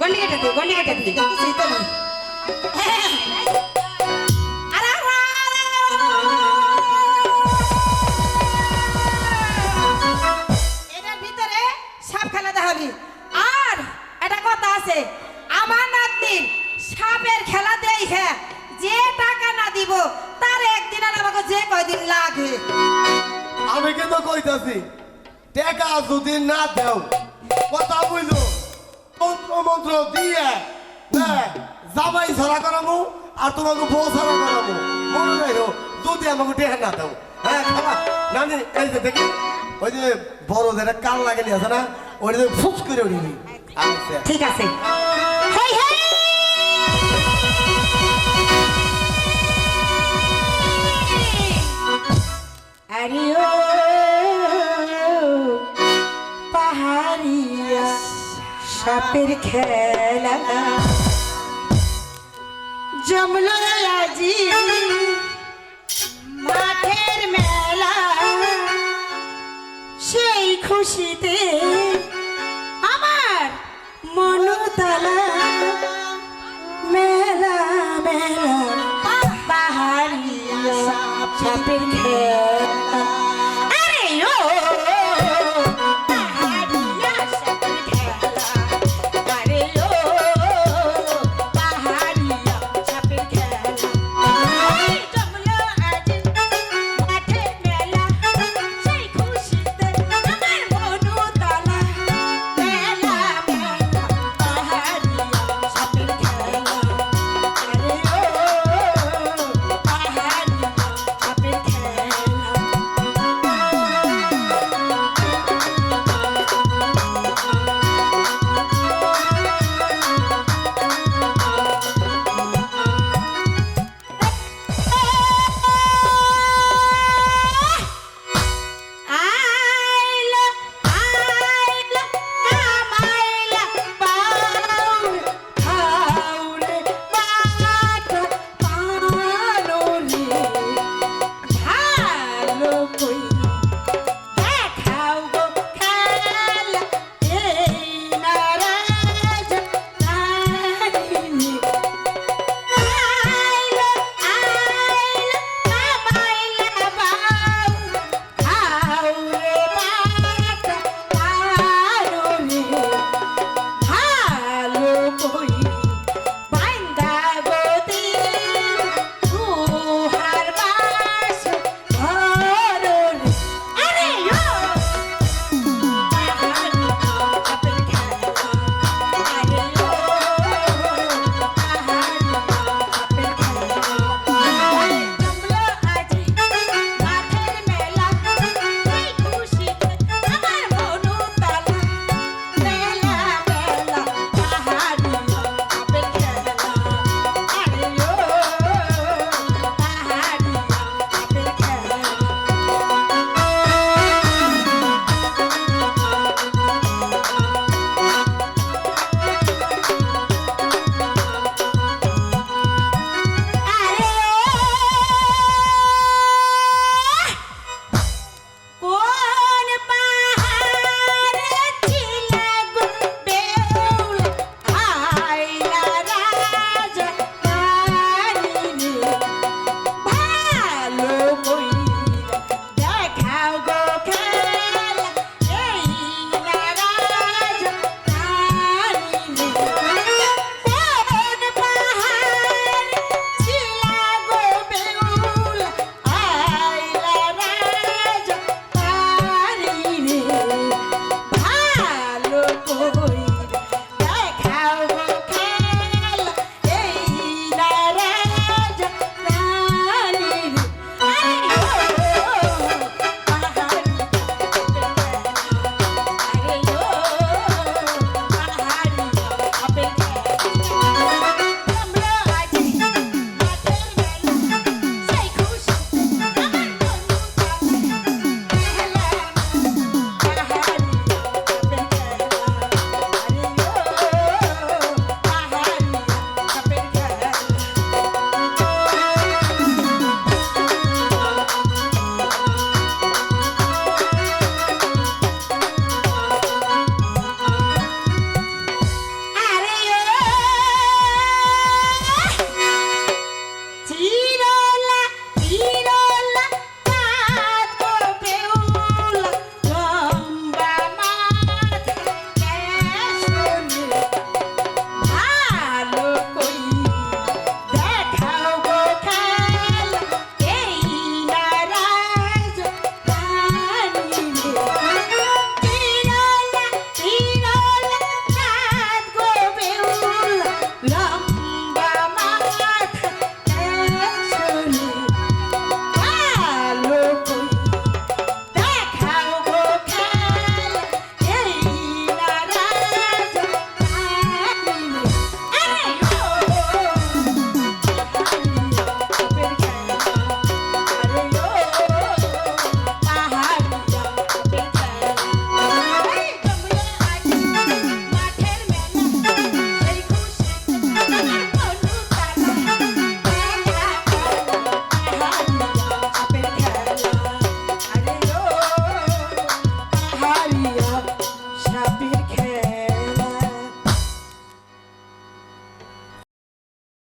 গন্ডি কেটে দি গন্ডি কেটে দি কিছুই তো নেই আরে এটার ভিতরে সাপ খেলা দেখাবি আর একটা কথা আছে আমার নাতনির সাপের খেলা দেই হ্যাঁ যে টাকা না দিব তার একদিন আর আমাকে যে কয়দিন লাগে আমি কিন্তু কইতাছি টাকা যদি না দেও কথা বুঝলো মন্ত্র দিয়ে জামাই ছাড়া করামু আর তোমাকে বউ ছাড়া করামু। মনে রাখো যদি আমাকে টাকা না দাও হ্যাঁ এই যে দেখি, ওই যে বড় যেটা কাল লাগেলি আছে না, ওই যে ফুস করে উঠিনি আচ্ছা। ঠিক আছে। হেই আরে সাপের খেলা। জমল আজি মাঠের মেলা। সেই খুশিতে